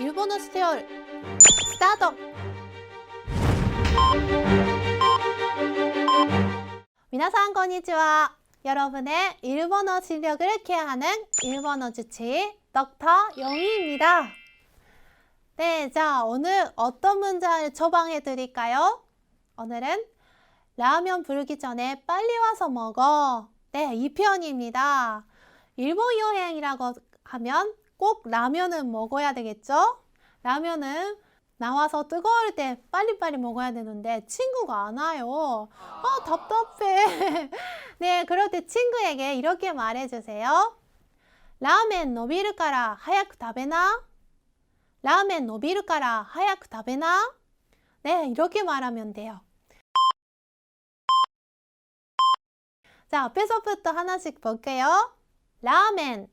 일본어 스테올 스타트! 미나상 건니치와 여러분의 일본어 실력을 케어하는 일본어 주치 덕터 영희입니다. 네, 자 오늘 어떤 문장을 처방해 드릴까요? 오늘은 라면 부르기 전에 빨리 와서 먹어. 네, 이 표현입니다. 일본 여행이라고 하면 꼭 라면은 먹어야 되겠죠? 라면은 나와서 뜨거울 때 빨리빨리 먹어야 되는데 친구가 안 와요. 아, 아. 답답해. 네, 그럴 때 친구에게 이렇게 말해주세요. 라면 노비르카라 하야쿠 다베나? 라면 노비르카라 하야쿠 다베나? 네, 이렇게 말하면 돼요. 자, 앞에서부터 하나씩 볼게요. 라멘,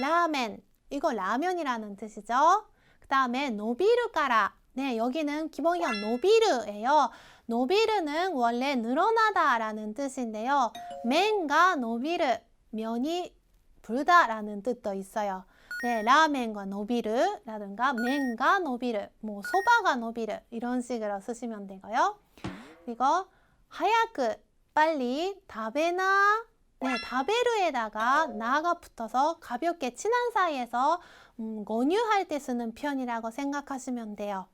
라멘. 이거 라면이라는 뜻이죠. 그 다음에 노비르가라. 네, 여기는 기본형 노비르예요. 노비르는 원래 늘어나다라는 뜻인데요. 맨과 노비르, 면이 불다라는 뜻도 있어요. 네, 라멘과 노비르라든가 맨과 노비르, 뭐 소바가 노비르 이런 식으로 쓰시면 되고요. 그리고 하야크 빨리 다베나 네, 다베르에다가 나가 붙어서 가볍게 친한 사이에서 음, 권유할 때 쓰는 표현이라고 생각하시면 돼요.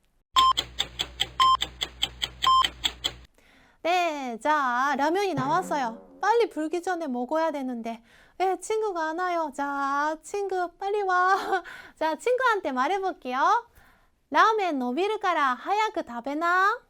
네, 자, 라면이 나왔어요. 빨리 불기 전에 먹어야 되는데. 예, 친구가 안 와요. 자, 친구, 빨리 와. 자, 친구한테 말해볼게요. 라면 노비르 가라 하야그 다베나.